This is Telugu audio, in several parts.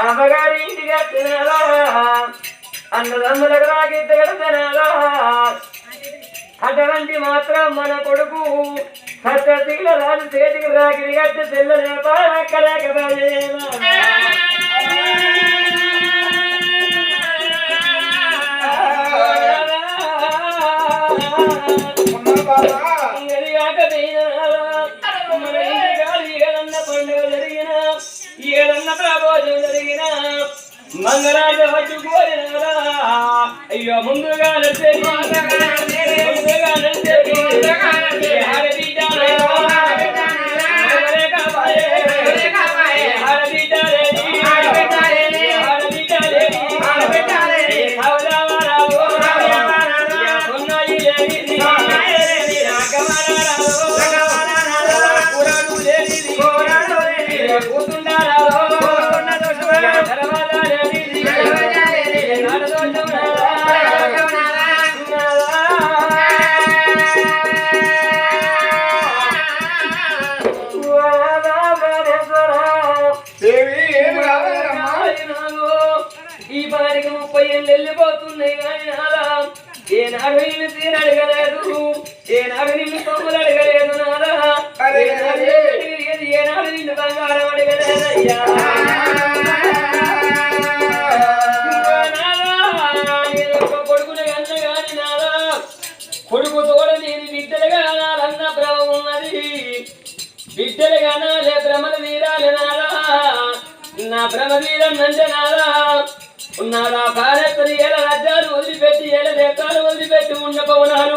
అమ్మగారి ఇంటికి వచ్చినారా అన్నదమ్ములకు రాగిద్ద కడతారా అటువంటి మాత్రం మన కొడుకు సత్యశీల రాజు చేతికి రాగిరి కట్టి తెల్లని ఏడన్న ప్రబోధం జరిగిన మంగళాజ వచ్చి కోరినారా? అయ్యో ముందుగా నడిచే పాటికి వెళ్ళిపోతున్నాయి కానీ నాలా ఏనాడు నిన్ను తీరు అడగలేదు ఏనాడు నిన్ను సొమ్ములు అడగలేదు నాలా ఏనాడు అడగలేదు, నిన్ను బంగారం అడగలేదయ్యా కొడుకుని కొడుకు తోడ నేను బిడ్డలుగా అనాలన్న భ్రమ ఉన్నది బిడ్డలుగా నాలే భ్రమలు తీరాలి నాలా నా భ్రమ తీరన్నంటే నాలా ఉన్నారా? భారతని ఏళ్ళ రాజ్యాలు వదిలిపెట్టి ఏళ్ళ దేశాలు వదిలిపెట్టి ఉన్న పవనాలు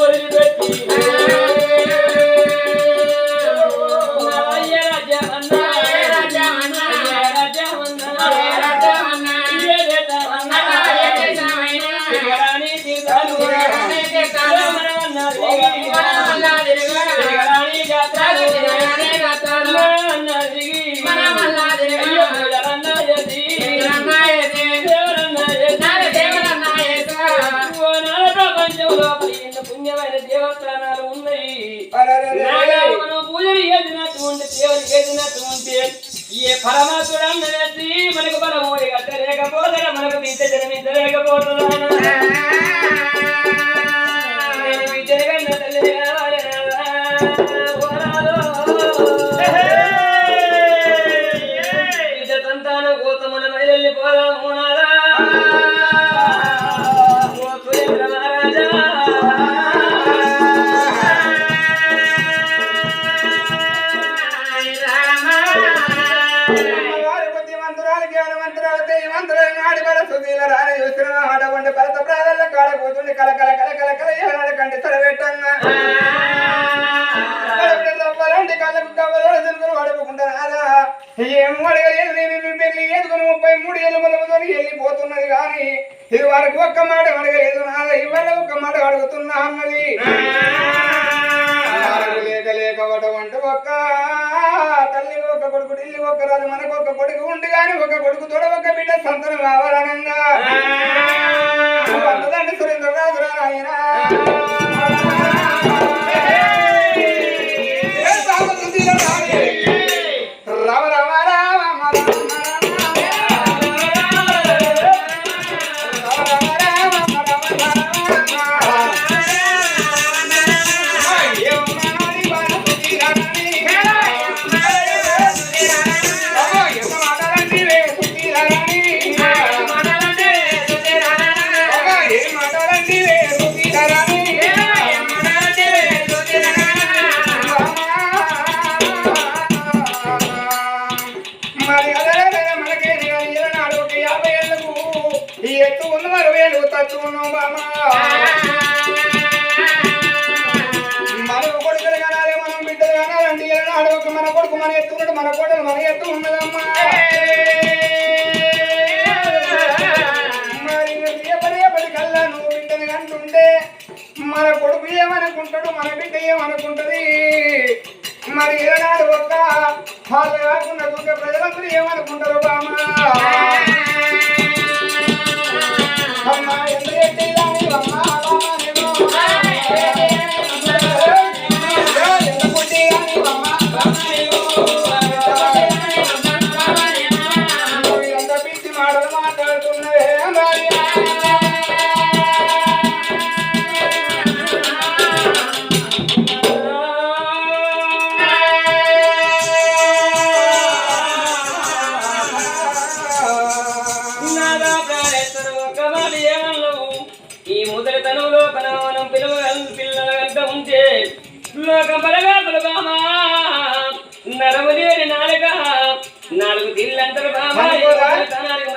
దేవస్థానాలు ఉన్నాయి. పూజలు చేసినటువంటి దేవుని చేసినటువంటి ఏ పరమాత్ముడు మనకు బలం కట్టలేకపోతే మనకు విద్య జన్మించలేకపోతున్నా దైవంతురాలు నాడి బల సుధీల రాని చూసిన ఆడవండి భరత ప్రాణాల కాడ కూతుండి కల కల కల కల కల ఏనాడు కంటి తరబెట్టంగా రవ్వలాంటి కళ్ళకు కవ్వలు దినుకులు అడుగుకుంటారా ఏం అడగలేదు నేను నీ పెళ్ళి ఏదుకుని ముప్పై మూడు ఏళ్ళు మొదలుతో వెళ్ళిపోతున్నది కానీ ఇది వరకు ఒక్క మాట అడగలేదు నాదా ఇవాళ ఒక్క మాట అడుగుతున్నా అన్నది. లేక లేక ఒకట వంట ఒక్క తల్లి ఒక కొడుకు ఇల్లు ఒక్క రాజు మనకు ఒక కొడుకు ఉండి కానీ ఒక కొడుకు తోడ ఒక బిడ్డ సంతానం కావాలనంగా. వందదండి సురేంద్ర ఈ ఎత్తు ఉన్న అరవై బామా. మన కొడుకులు కనాలి మనం బిడ్డలు కనాలంటే నాడు ఒక మన కొడుకు మన ఎత్తుకున్నాడు మన కొడుకు మన ఎత్తు ఉన్నదమ్మా. మరి ఎప్పటి ఎప్పటి కల్లా నువ్వు బిడ్డని కంటుంటే మన కొడుకు ఏమనుకుంటాడు మన బిడ్డ ఏమనుకుంటది? మరి ఏనాడు ఒక్క వాళ్ళు కాకుండా చూసే ప్రజలందరూ ఏమనుకుంటారు బామ్మ ప్రాణేశ్వరు ఒక్కమాలి ఏమన్నావు? ఈ ముదలి తనువులో పనవనం పిలువ పిల్లల వెంట ఉంటే లోకం పరగా బామా నరము లేని నాలుక నాలుగు బామా అనుకోరా? తనానికి